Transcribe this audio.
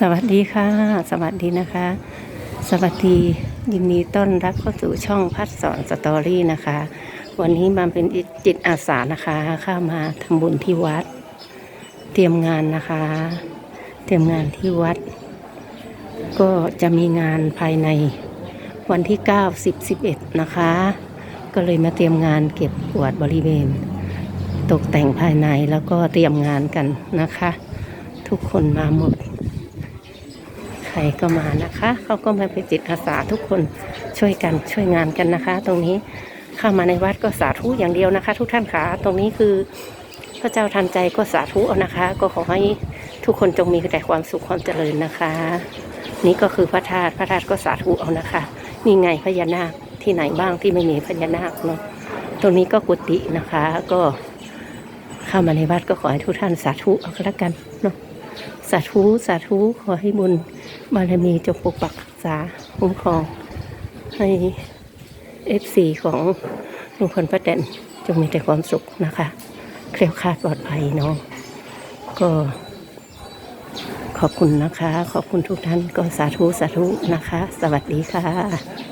สวัสดีค่ะ สวัสดีนะคะ สวัสดียินดีต้อนรับเข้าสู่ช่องพัดสอนสตอรี่นะคะ วันนี้มาเป็นจิตอาสานะคะเข้ามาทำบุญที่วัด เตรียมงานนะคะ เตรียมงานที่วัด ก็จะมีงานภายในวันที่ 9 10 11 นะคะ ก็เลยมาเตรียมงานเก็บกวาดบริเวณ ตกแต่งภายในแล้วก็เตรียมงานกันนะคะ ทุกคนมาหมด รก็มานะคะ เขาก็มาเป็นจิตอาสาทุกคนช่วยกันช่วยงานกันนะคะ ตรงนี้เข้ามาในวัดก็สาธุอย่างเดียวนะคะ ทุกท่านคะตรงนี้คือพระเจ้าทันใจก็สาธุเอานะคะ ก็ขอให้ทุกคนจงมีแต่ความสุขความเจริญนะคะ นี่ก็คือพระธาตุพระธาตุก็สาธุเอานะคะนี่ไงพญานาคที่ไหนบ้างที่ไม่มีพญานาคเนาะตรงนี้ก็กุฏินะคะ ก็เข้ามาในวัดก็ขอให้ทุกท่านสาธุเอาล้วกันเนาะสาธุสาธุขอให้บุญ บารมีจงปกปักรักษาคุ้มครอง ให้เอฟซีของลุงพลป้าแตนจงมีแต่ความสุขนะคะเคลียวคาดปลอดภัยเนาะก็ขอบคุณนะคะ ขอบคุณทุกท่านก็สาธุ สาธุนะคะ สวัสดีค่ะ